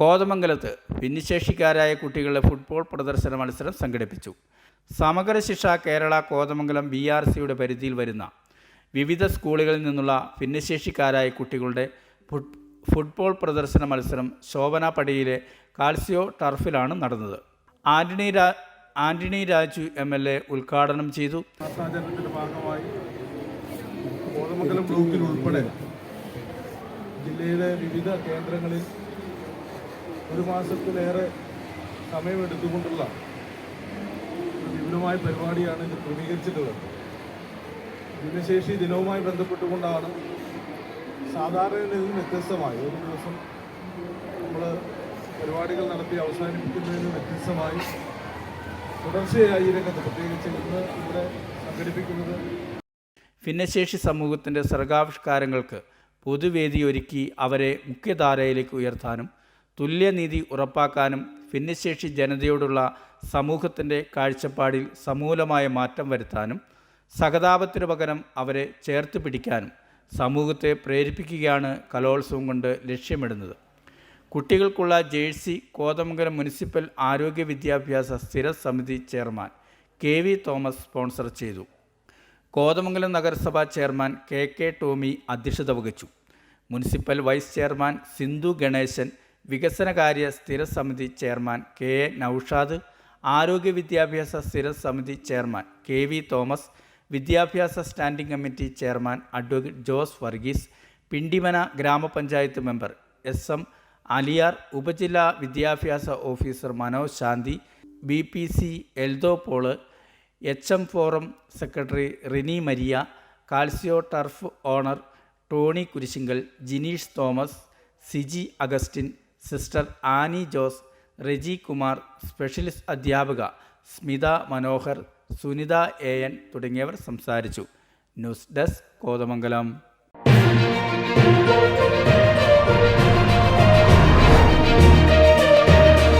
കോതമംഗലത്ത് ഭിന്നശേഷിക്കാരായ കുട്ടികളുടെ ഫുട്ബോൾ പ്രദർശന മത്സരം സംഘടിപ്പിച്ചു. സമഗ്ര ശിക്ഷ കേരള കോതമംഗലം ബി ആർ സിയുടെ പരിധിയിൽ വരുന്ന വിവിധ സ്കൂളുകളിൽ നിന്നുള്ള ഭിന്നശേഷിക്കാരായ കുട്ടികളുടെ ഫുട്ബോൾ പ്രദർശന മത്സരം ശോഭനാപടിയിലെ കാൽസിയോ ടർഫിലാണ് നടന്നത്. ആന്റണി രാ Antony Raju M L A ഉദ്ഘാടനം ചെയ്തു. ഭാഗമായി ബ്ലോക്കിൽ ഉൾപ്പെടെ ജില്ലയിലെ വിവിധ കേന്ദ്രങ്ങളിൽ ഒരു മാസത്തിലേറെ സമയമെടുത്തുകൊണ്ടുള്ള ഒരു വിപുലമായ പരിപാടിയാണ് ഇത് ക്രമീകരിച്ചിട്ടുള്ളത്. ഭിന്നശേഷി ദിനവുമായി ബന്ധപ്പെട്ടുകൊണ്ടാണ് സാധാരണയിൽ നിന്നും വ്യത്യസ്തമായി ഒരു ദിവസം നമ്മൾ പരിപാടികൾ നടത്തി അവസാനിപ്പിക്കുന്നതിന് വ്യത്യസ്തമായി തുടർച്ചയായി രംഗത്ത് പ്രത്യേകിച്ച് ഇന്ന് ഇവിടെ സംഘടിപ്പിക്കുന്നത് ഭിന്നശേഷി സമൂഹത്തിന്റെ സർഗാവിഷ്കാരങ്ങൾക്ക് പൊതുവേദിയൊരുക്കി അവരെ മുഖ്യധാരയിലേക്ക് ഉയർത്താനും തുല്യനീതി ഉറപ്പാക്കാനും ഭിന്നശേഷി ജനതയോടുള്ള സമൂഹത്തിന്റെ കാഴ്ചപ്പാടിൽ സമൂലമായ മാറ്റം വരുത്താനും സഹതാപത്തിനു പകരം അവരെ ചേർത്ത് പിടിക്കാനും സമൂഹത്തെ പ്രേരിപ്പിക്കുകയാണ് കലോത്സവം കൊണ്ട് ലക്ഷ്യമിടുന്നത്. കുട്ടികൾക്കുള്ള ജേഴ്സി കോതമംഗലം മുനിസിപ്പൽ ആരോഗ്യ വിദ്യാഭ്യാസ സ്ഥിര സമിതി chairman K V Thomas sponsor ചെയ്തു. കോതമംഗലം നഗരസഭാ ചെയർമാൻ കെ കെ ടോമി അധ്യക്ഷത വഹിച്ചു. Municipal vice chairman Sindhu Ganeshan വികസനകാര്യ സ്ഥിരസമിതി ചെയർമാൻ കെ എ നൌഷാദ് ആരോഗ്യ വിദ്യാഭ്യാസ സ്ഥിരസമിതി ചെയർമാൻ കെ വി തോമസ് വിദ്യാഭ്യാസ standing committee chairman advocate Jose Varghese Pindimana ഗ്രാമപഞ്ചായത്ത് മെമ്പർ എസ് എം അലിയാർ ഉപജില്ലാ വിദ്യാഭ്യാസ officer Manoj Shanthi B P C Eldho Paul H M forum secretary Rini Maria Calcio turf owner Tony Kurisinkal Jineesh Thomas Siji Augustine sister Annie Jose Reji Kumar specialist അധ്യാപിക Smitha Manohar Sunitha A N തുടങ്ങിയവർ സംസാരിച്ചു. News desk Kothamangalam.